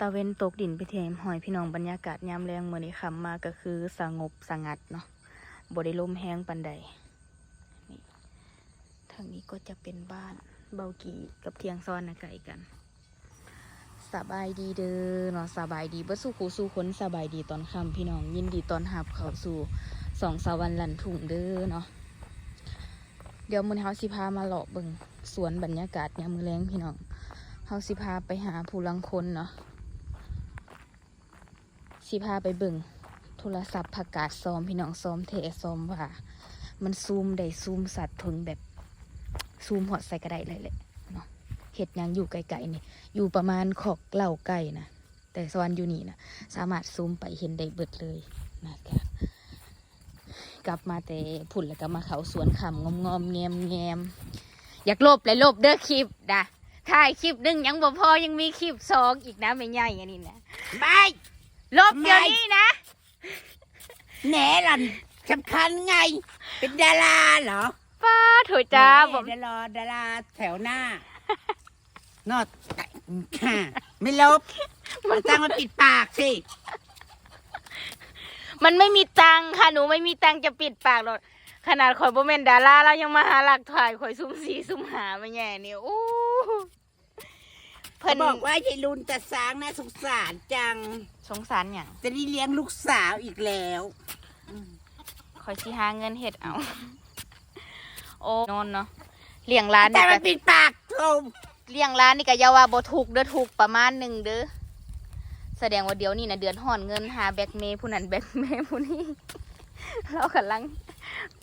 ตะเวนตกดินไปเทียมหอยพี่น้องบรรยากาศยามแรงเมื้อนี้ค่ำมาก็คือสงบสงัดเนาะบ่ได้ลมแห้งปานใดนี่ทางนี้ก็จะเป็นบ้านเบากีกับเทียงซ้อนนะไก่กัน สบายดีเด้อเนาะสบายดีบ่สู้คูสู้คนสบายดีตอนค่ำพี่น้องยินดีตอนหับเขาสู่สองสาววันลันทุ่งเด้อเนาะเดี๋ยวมื้อเฮาสิพามาเลาะเบิ่งสวนบรรยากาศยามมื้อแลงพี่น้องเฮาสิพาไปหาผู้ลังคนเนาะ สิพาไปเบิ่งโทรศัพท์ผักกาดซ้อมพี่น้องซ้อมเทซ้อมว่า มันซูมได้ซูมสัตว์ถึงแบบซูมหอดใส่กระไดเลยแหละเนาะเห็ดยังอยู่ไกลๆนี่ อยู่ประมาณขอกเหล่าไก่นะแต่สวรรค์อยู่นี่นะสามารถซูมไปเห็นได้เบิดเลยนะคะกลับมาแต่ผุ่นแล้วก็มาเขาสวนขำงอมงอมแงมแงมอยากลบเลยลบเด้อคลิปนะถ่ายคลิปหนึงยังบ่พอยังมีคลิปสองอีกนะไม่ใหญ่อันนี้นะไม่ ลบเดี๋ยวนี้นะ แหนหล่อนสำคัญไง เป็นดาราเหรอป้าโถจ้าแหผมดาราดาราแถวหน้า นอดค่ะไม่ลบมันตั้งมาปิดปากสิมันไม่มีตังค์ค่ะหนูไม่มีตังค์จะปิดปากหรอกขนาดข่อยบ่แม่นดาราแล้วยังมาหาหลักถ่ายข่อยซุ่มสีซุ่มหามาแย่เนี่ยโอ้ เพิ่เขานบอกว่ายายลุนตะสางน่าสงสารจัง สงสารอย่างจะได้เลี้ยงลูกสาวอีกแล้วข่อยสิหาเงินเฮ็ดเอา โอ้นอนเนาะเลี้ยงร้านแต่นี่มัก็นปิดปากโธ่เลี้ยงร้านนี่ก็อย่าว่าบ่ถูกเด้อถูกประมาณหนึ่งเด้อแสดงว่าเดี๋ยวนี้นะเดือนห่อนเงินหาแบล็กเมย์ผู้นั้นแบล็กเมย์ผู้นี้เรากำลัง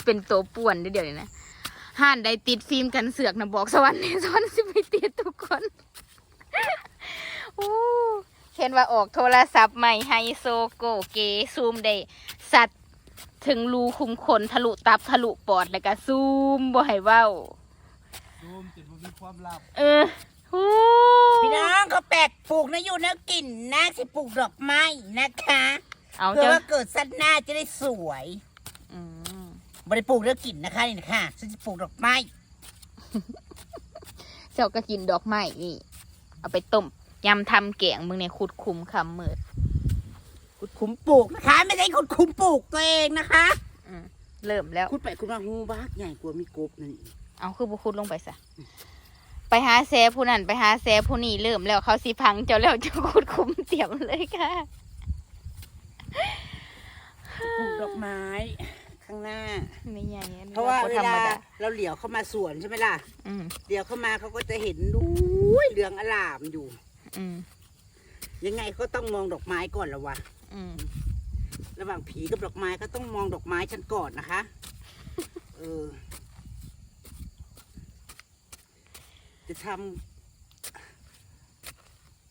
เป็นตัวป่วนเด้อเดี๋ยวนี้นะห้านใดติดฟิล์มกันเสือกนะบอกสวรรค์นี่สวรรค์สิไปติดทุกคนโอ้ เห็นว่าออกโทรศัพท์ใหม่ไฮโซโกเกซูมได้สัตว์ถึงรูคุมขนทะลุตับทะลุปอดแล้วก็ซูมบ่ให้เว้าซูมติดมันมีความลับ เออโอ้พี่น้องเขาแปลกปลูกนะอยู่นะกลิ่นนะสิปลูกดอกไม้นะคะเอาเพื่อเจ้าว่าเกิดสัตว์หน้าจะได้สวยอืมบริปลูกแล้วกลิ่นนะคะนี่นะคะฉันจะปลูกดอกไม้เจ้าก็กินดอกไม้นี่เอาไปต้ม ยำทำแกงมึงเนี่ยขุดคุมคำมืดขุดคุ้มปลูกนะคะ ไม่ได้ขุดคุ้มปลูกตัวเองนะคะอืมเริ่มแล้ว ขุดไปขุดมาหูบ้ากใหญ่กว่ามีกบนั่นอีกเอาคือบุคุดลงไปซะ ไปหาแซผู้นั้นไปหาแซผู้นี้เริ่มแล้วเขาสิพังเจ้าแล้วเจ้าขุดคุมเตรียมเลยค่ะ ปลูกดอกไม้ ข้างหน้า ไม่ใหญ่อันนี้เพราะว่าบ่เวธรรมลาดาเราเหลียวเข้ามาสวนใช่ไหมล่ะอืม เหลียวเข้ามาเขาก็จะเห็นดูเหลืองอลามอยู่ อืมยังไงก็ต้องมองดอกไม้ก่อนละวะอืมระหว่างผีกับดอกไม้ก็ต้องมองดอกไม้ฉันก่อนนะคะ เออ จะทำ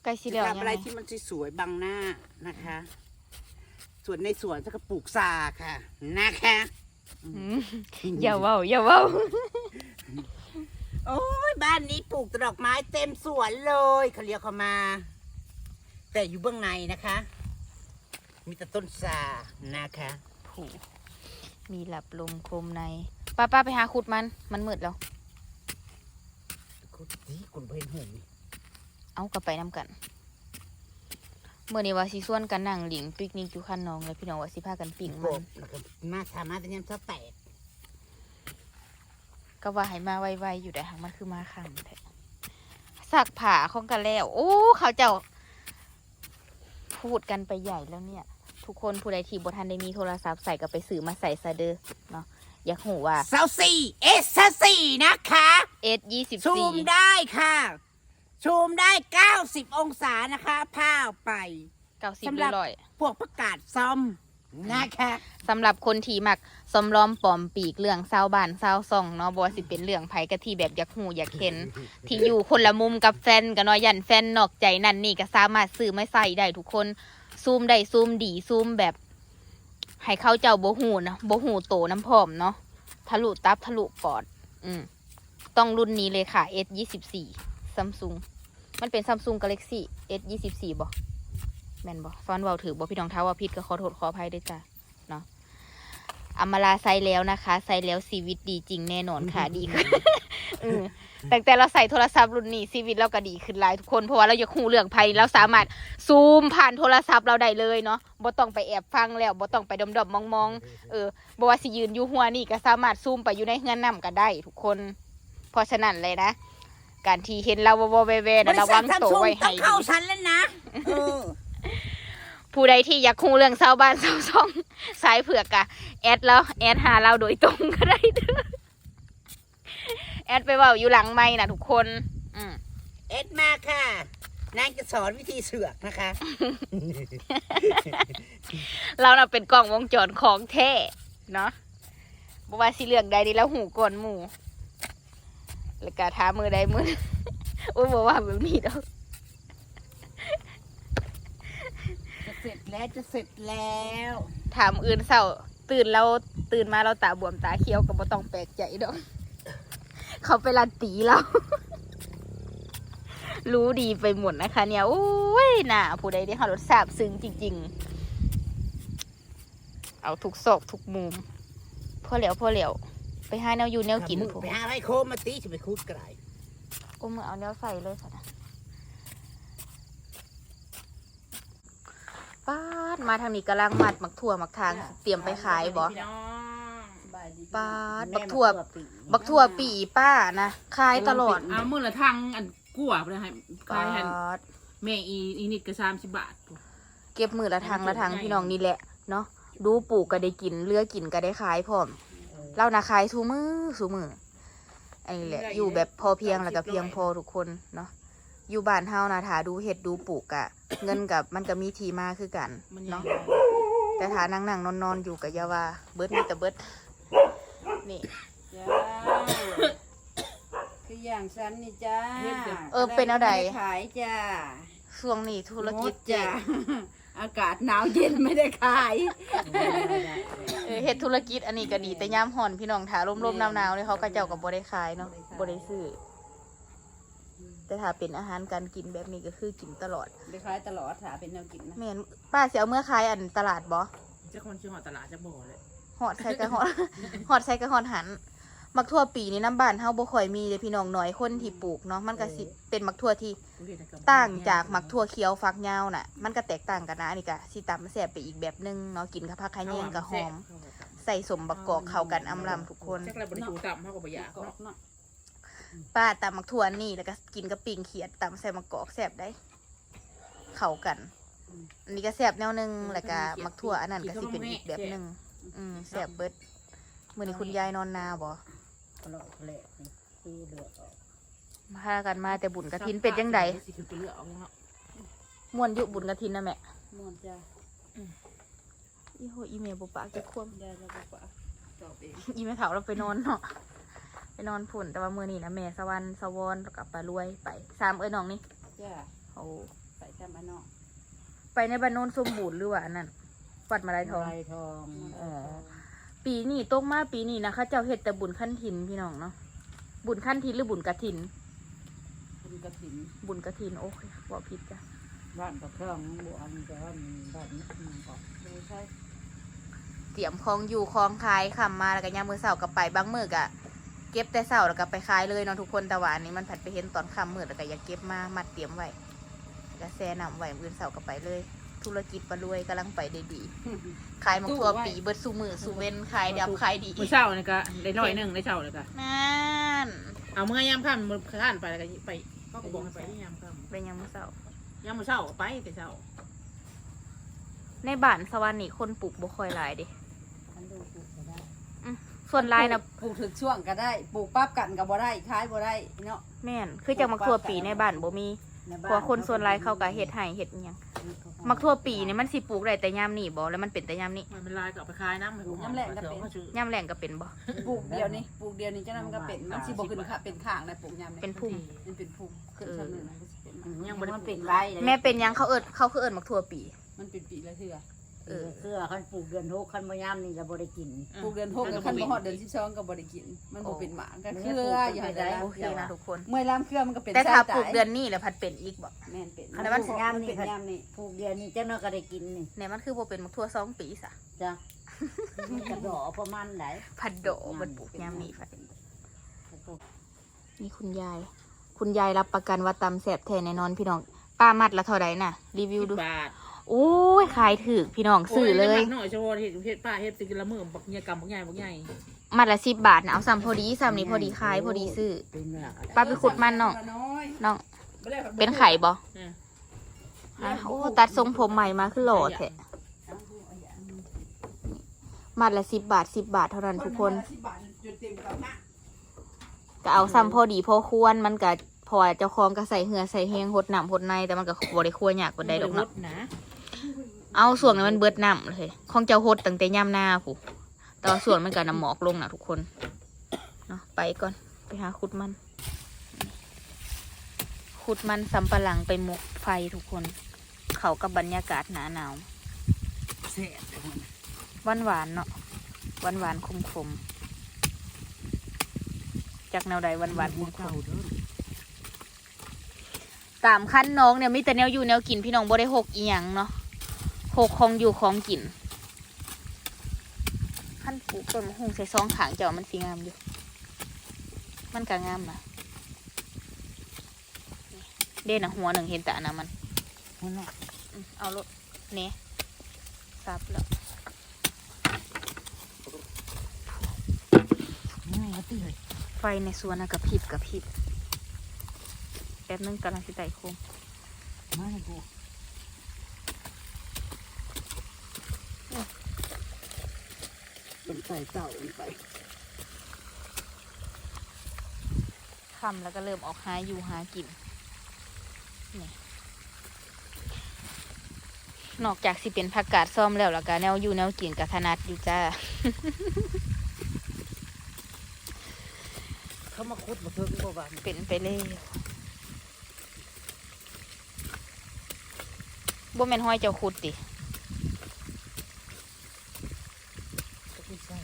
ใกล้สิจะแล้วทำยังอะไรไงที่มันสวยๆบังหน้านะคะ ส่วนในสวนจะปลูกซาค่ะ นะคะ อืมอย่าเว้าอย่าเว้า โอ้ยบ้านนี้ปลูกแต่ดอกไม้เต็มสวนเลยเขาเรียกเขามา แต่อยู่เบื้องในนะคะ มีแต่ต้นซานะคะผูมีหลับลมโคมในป้าป้าไปหาขุดมัน มันมืดแล้วคุณดีคุณเห็นหุ่นเอากลับไปนำกันเมื่อนี้ว่าสิส่วนกันนั่งหลิงปิกนิกอยู่คันน้องเลยพี่น้องว่าสิพากันปิ่งกมันบแล้วก็มาสามารถจะยังจะแตก ก็ว่าให้มาไวๆอยู่แต่หางมันคือมาคำแท้สักผ่าของกันแล้ว โอ้เขาเจ้า พูดกันไปใหญ่แล้วเนี่ย ทุกคนผู้ใดที่บทันได้มีโทรศัพท์ใส่ก็ไปซื้อมาใส่ซะเด้อเนาะอยากหูว่าเซาสี่เอสสี่นะคะ S ยี่สิบชูสี่มได้ค่ะชูมได้ 90 องศานะคะผ้าไป เก้าสิบสำหรับร้อย พวกประกาศซ่อม นะคะสำหรับคนที่มักสมล้อมปลอมปีกเรื่องเศร้าบ้านเศร้าซ่องเนาะบ่ว่าสิเป็นเรื่องไผกะที่แบบอยากหูอยากเห็น ที่อยู่คนละมุมกับแฟนกันเนาะยันแฟนนอกใจนั่นนี่ก็สามารถซื้อไม่ใส่ได้ทุกคนซูมได้ซูมดีซูมแบบ ให้เขาเจ้าโบหูนะโบหูโตน้ำพอมเนาะทะลุตับทะลุปอด อืมต้องรุ่นนี้เลยค่ะ S ยี่สิบสี่ซัมซุงมันเป็นซัมซุงกาแล็กซี่ S ยี่สิบสี่บ่ แม่นบ่ซ้อนเว้าถือบ่พี่น้องเท้าว่าผิดก็ขอโทษขออภัยด้วยจ้ะเนาะอามาลาใส่แล้วนะคะใส่แล้วชีวิตดีจริงแน่นอนค่ะดีขึ้นเออแต่แต่เราใส่โทรศัพท์รุ่นนี้ชีวิตเราก็ดีขึ้นหลายทุกคนเพราะว่าเราอยากคูเรื่องภัยเราสามารถซูมผ่านโทรศัพท์เราได้เลยเนาะบ่ต้องไปแอบฟังแล้วบ่ต้องไปดมๆมองๆเออบ่ว่าสิยืนอยู่หัวนี่ก็สามารถซูมไปอยู่ในเฮือนนํก็ได้ ทุกคน เพราะฉะนั้นเลยนะ การที่เห็นเราวอๆแวๆบนะริระษัวัทงซัมตัวซุงไว้ต้ให้องดีเข้าฉันแล้วนะเออ ผู้ใดที่อยากคูเรื่องชาวบ้านชาวช่องสายเผือกอะแอดแล้วแอดหาเราโดยตรงก็ได้เด้อแอดไปเว่าอยู่หลังไม่นะทุกคน อืมเอ็ดมาค่ะนางจะสอนวิธีเสือกนะคะ เราน่ะเป็นกล้องวงจรของแท้เนาะบว่าสิเรื่องใดดีแล้วหูก่อนหมู่แล้วก็ท้ามือใดมืออุ้ยบอกว่าแบบนี้ดอก จะเสร็จ แล้วจะเสร็จแล้ว ถามอื่นเศร้า ตื่นเราตื่นมาเราตาบวมตาเขียวก็บ่ต้องแปลกใจดอก เขาไปรันตีเรา รู้ดีไปหมดนะคะ เนี่ยโอ้ยน่าผู้ใดได้หารสทราบซึ้งจริง ๆ เอาทุกซอกทุกมุมพอเหลียวพอเหลียวไปหาแนวอยู่แนวกินมึงผมไปหาอะไรโคมมาตีจะไปคุดกระไรโอ้มือเอาแนวใส่เลยค่ะนะ ป้าดมาทางนี้กำลังมัดมักถั่วมักทางเตรียมไปขายบ่ปาดบักถั่วบักถั่วปีป้านะขายตลอดเอามื่อละทางอันกู้อะไปให้ขายให้ปาดแม่อีอีนิดก็สามสิบบาท เก็บมือละทางละทางพี่น้องนี่แหละเนาะดูปลูกก็ได้กินเลือกินก็ได้ขายพร้อมเล่านะขายทูมือสูมืออันนี้แหละอยู่แบบพอเพียงแล้วก็เพียงพอทุกคนเนาะ อยู่บ้านเฮานะถาดูเห็ดดูปลูกอะเงินกับมันก็มีทีมาคือกันมันเนาะแต่ถานั่งนั่งนอนนอนๆอยู่กับยาวาเบิดมีแต่เบิดนี่จ้าคืออย่างฉันนี่จ้าเออเป็นอะไรม่ด้ขายจ้าช่วงนี้ธุรกิจงดเจ๊จ้าอากาศหนาวเย็นไม่ได้ขายเออเฮ็ดธุรกิจอันนี้ก็ดีแต่ยามห่อนพี่น้องถาลมๆหนาวๆเลยเขาก็เจ้ากับบ่ได้ขายเนาะบ่ได้ซื้อ แต่ถ้าเป็นอาหารการกินแบบนี้ก็คือกินตลอดได้ขายตลอดถ้าเป็นแนวกินนะแม่นป้าสิเอาเมื่อขายอันตลาดบ่เจ้าคนชื่อหอตลาดจะบ่อเลยฮอดใส่กะฮอดฮอดใส่กะฮอดหัน มักทั่วปีนี่น้ำบ้านเฮาบ่ค่อยมีเด้พี่น้องน้อยคนที่ปลูกเนาะมันก็สิเป็นมักทั่วที่ต่างจากมักทั่วเขียวฟักยาวน่ะ มันก็แตกต่างกันนะอันนี้ก็สิตำแซ่บไปอีกแบบนึงเนาะกินกับผักไข่แยงก็หอม ใส่สมบักกอกเข้ากันอำลำทุกคนจักรบริจูต่ำเท่ากับประหยัดกรอเนาะบเนาะ ป้าตำมักถั่วนี่แล้วก็กินกับปิงเขียดตำใส่มะกอกแซ่บได้ เข้ากัน อันนี้ก็แซ่บแนวหนึงแล้วก็มักถั่วอันนั้นก็สิเป็นอีกแบบหนึงอืมแซ่บเบิดมื้อนี้คุณยายนอนนาบ่กรอบแหละที่เหลือออกพากันมาแต่บุญกระถินเป็ดจังไดสิคือไปเลือกเอาเนาะม่วนอยู่บุญกระถินนะแม่ม่วนจ้าอีโหอีเมลบ่ปากจะควมยายจะบอกว่าตอบเอง อีเมลเฒ่าเราไปนอนเนาะไป นอนพุ่นแต่ว่ามื้อนี้นะแม่สวรรค์สวรรค์แล้วก็ปลารวยไปสามเอ้ยน้องนี่จ้าโอ้ไปทำอันนอกไปในบ้านโนนสมบูรณ์หรือว่าอันนั้นวัดมาลายทอง ลายทองอ๋อ ปีนี้ตกมาปีนี้นะคะเจ้าเฮ็ดแต่บุญขั้นถินพี่น้องเนาะบุญขั้นถินหรือบุญกระถิน คุณกระถิ่นบุญกระถินโอเคว่าผิดจ้ะบ้านกับเครื่องบัวอันแต่ว่ามันบ้านนี้มันก่อนไม่ใช่เตรียมของอยู่ของขายคำมาแล้วก็ยามมือเสาร์ก็ไปบางมือก็ เก็บแต่เสาร์แล้วก็ไปขายเลยเนาะทุกคนแต่ว่าอันนี้มันผัดไปเห็นตอนค่ำมืดแล้วก็อยากเก็บมามัดเตรียมไว้แล้วแซ่นำไว้มื้อเสาร์ก็ไปเลย ธุรกิจปลารวยกำลังไปได้ดีขายมักทั่วปีเบิดสูมือสูเว้นขายดับขายดีมื้อเช้านี่ก็ได้ร้อยหนึ่งได้เช้าเลยก็นั่นเอาเมื่อยามค่ำมื้อข้านไปแล้วก็ไปก็บอกให้ไปที่ยามค่เป็นยังมือเสาร์ำยามมื้อเช้าก็ไปแต่เช้าในบ้านสวรรค์นี่คนปลูกบ่ค่อยหลายเดิ อันดูปลูกก็ได้ ส่วนหลายนะปลูกถึงช่วงก็ได้ปลูกปั๊บกันก็บ่ได้ขายบ่ได้เนาะแม่นคือจังมักทั่วปีในบ้านบ่มีในเพบ้ราะว่าคนส่วนหลายเขาก็เฮ็ดให้เฮ็ดอิหยังมักทั่วปีนี่มันสิปลูกได้แต่ยามนี้บ่แล้วมันเป็นแต่ยามนี้มันเป็นลายก็เอาไปขายน้ำให้ผมยามแรงก็เป็นบ่ปลูกเดียวนี่ปลูกเดียวนี่เจ้านั้นมันก็เป็นมันสิบ่ขึ้นค่ะเป็นข้างนะปลูกยามนี่เป็นพุ่มมันเป็นพุ่มขึ้นชั้นหนึงนะมันสิเป็นยังบ่ได้มันปลูเป็กนไรเลยแม่เป็นหยังเขาเอิ้นเขาคือเอิ้นมักทั่วปี มันเป็นปีละเทื่อ เออ เสื้อคันปลูกเดือนหกคันมายามนี่จะบ่ได้กิน ปลูกเดือนหกกับคันบ่ฮอดเดือน12ก็บ่ได้กิน มันบ่เป็นหมากก็เครืออยู่หั่นแหละโอเคนะทุกคนเมื่อยลามเครือมันก็เป็นแต่ถ้าสยปลูกเดือนนี้แล้วพัดเป็นอีกบ่แม่นเป็นแต่มันปลูกยามนี่เป็นยามนี่ปลูกเดือนนี้เจ้าน้อยก็ได้กินนี่แหน่มันคือบ่เป็นมักทั่วสองปีซะจ้ะมันกระดอประมาณไหนผัดโดมันปลูกยามนี้ค่ะนี่คุณยาย คุณยายรับประกันว่าตำแสบแท้แน่นอนพี่น้องป้ามัดละเท่าไหร่น่ะ รีวิวดูบาท โอ้ยขายถือพี่น้องซื้อเลย โหน่อยเฉพาะเห็ดเห็ดป้าเห็ดติกละมือบักเงียกำบักใหญ่บักใหญ่มัดละสิบบาทนะเอาซ้ำพอดีซ้ำนี้พอดีขายพอดีซื้อเป็นแบบป้าไปขุดมันน้องน้อยน้องเป็นไข่บ่เอออะโอ้ตัดทรงผมใหม่มาคือหล่อแท้มัดละสิบบาทสิบบาทเท่านั้นทุกคนสิบบาทจนเต็มกับหน้าก็เอาซ้ำพอดีพอควรมันก็พอเจ้าของก็ใส่เหือใส่แหงหดน้ำหดในแต่มันก็บ่ได้คั่วยากกว่าใดดอกเนาะนะ เอาส่วนนี้มันเบิดน้ำเลย ของเจ้าโหดตั้งแต่ย่ำหน้าผู้แต่ว่าส่วนมันก็น้ำหมอกลงนะทุกคนเนาะไปก่อนไปหาขุดมัน ขุดมันสำปะหลังไปหมกไฟทุกคน เขากับบรรยากาศหนาหนาวหวานหวานเนาะหวานหวานคมคมจากแนวใดหวานหวานคมคมตามขั้นน้องเนี่ยมีแต่แนวอยู่แนวกินพี่น้องบ่ได้หกอีหยังเนาะ กของอยู่ของกินขั้นปลูกต้นมะฮุงใส่ซองขางเจ้ามันสีงามอยู่ มันก็งามนะเด่นะหัวหนึ่งเห็นแต่อันนะมันมันน่ะอืมเอารถเน่ซับแล้วง่ายตีเลยไฟในสวนนะกระพริบกระพริบแป๊บนึงกำลังสิไต่โคมมาให้กูเป็น ใส่เต่าลงไปคำแล้วก็เริ่มออกหาอยู่หากินนี่นอกจากสิเป็นผักกาดซ่อมแล้วแล้วก็แนวอยู่แนวกินกับถนัดอยู่จ้า เขามาคุดมาเทิงบ่บานเป็นไปเลยบ่แม่นห้อยเจ้าขุดติ ก็ไม่ใช่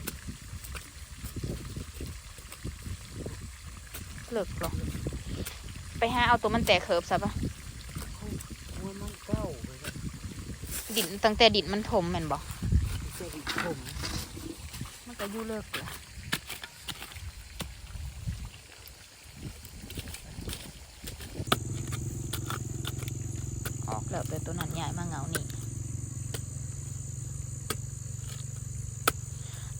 เลิกหรอกไปหาเอาตัวมันแตกเขิบซะปะหัวมันเก้าเลยนะดินตั้งแต่ดินมันถมแม่นบอกเจ้าดิผมมันก็ยู่เลิกเลยออกแล้วแต่ตัวนั้นใหญ่มาเงานี่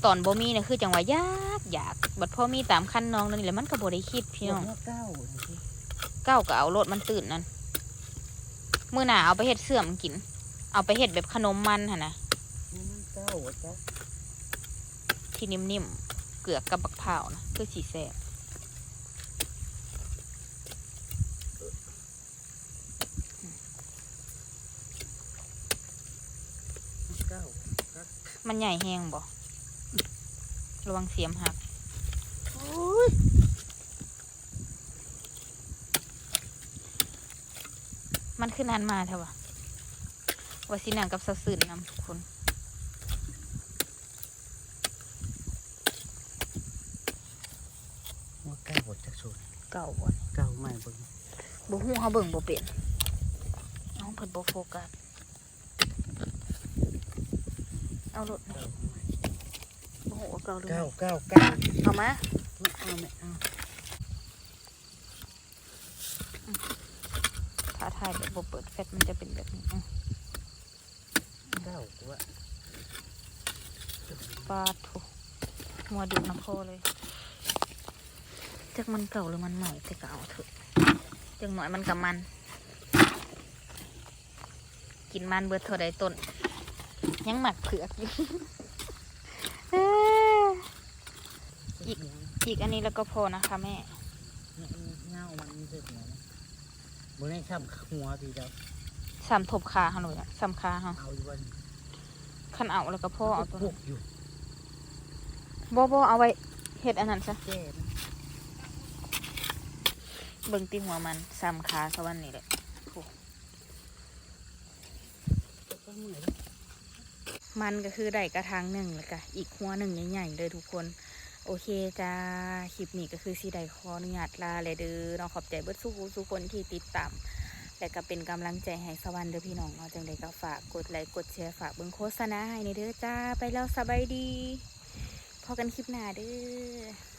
ตอนบ่มีเนี่ยคือจังหวะยา อยากบัดพ่อมีตามขั้นน้องนั่นแหละมันก็บ่ได้คิดพี่น้องหัวเก้าเลยสิเก้าก็เอารถมันตื่นนั่นมือหนาเอาไปเห็ดเสื่อมกิน เอาไปเห็ดแบบขนมมันฮะนะหัวมันเก้าอะจ้ะที่นิ่มๆ เกลือกกับบักเผาวนะคือสีแซ่บเก้ามันใหญ่แห้งบ่ ระวังเสียมหักโอ้ยมันขึ้นนานมาเถอะวะว่าสินางกับสะสื่นนำคุณหัวเก้าบดจากสุดเก่าบ่เก้าไม่เบิ่งบ่ฮู้เขาเบิ่งบ่เป็นเอาเพิ่นบ่โฟกัสเอารถ นี่บ่ฮู้ว่าเก่าหรือเก้าไม่เก้าเก้าเอามาไม่เอาไม่เอาถ้าถ่ายแบบบ่เปิดแฟลชมันจะเป็นแบบนี้อืมเก้ากูว่าปาดโถหัวดุน้ำโพเลยจักมันเก่าหรือมันใหม่แต่ก็เอาเถอะจังหน่อยมันกับมัน กินมันเบิดเท่าใดต้น ยังหมักเผือกอยู่ เอ้อ อีกอีกอันนี้แล้วก็พอนะคะแม่เนี่ยเงามันมีเส้นหัวนะบนนี้ช้ำหัวพี่เจ้าสามทบคาเขาเลยอะสามคาเขาเอาอยู่บนขันเอาแล้วก็พ่อเอาตัวพุนั้นกอยู่บ่บ่เอาไว้เฮ็ดอันนั้นซะแก่นะเบิ่งตีหัวมันสามคาสวรรค์นี่แหละก็เหนื่อยมันก็คือได้กระทางหนึ่งแล้วก็อีกหัวหนึ่งใหญ่ๆเลยทุกคน โอเคจ้า คลิปนี้ก็คือสีได้ขออนุญาตลาเลยเด้อเนาะขอบใจเบิดสู้สุกคนที่ติดตามและก็เป็นกำลังใจให้สวรรค์เด้อพี่น้องเนาะจังใดก็ฝากกดไลค์กดแชร์ฝากเบิ่งโฆษณาให้ในเด้อจ้า ไปแล้วสบายดี พอกันคลิปหน้าเด้อ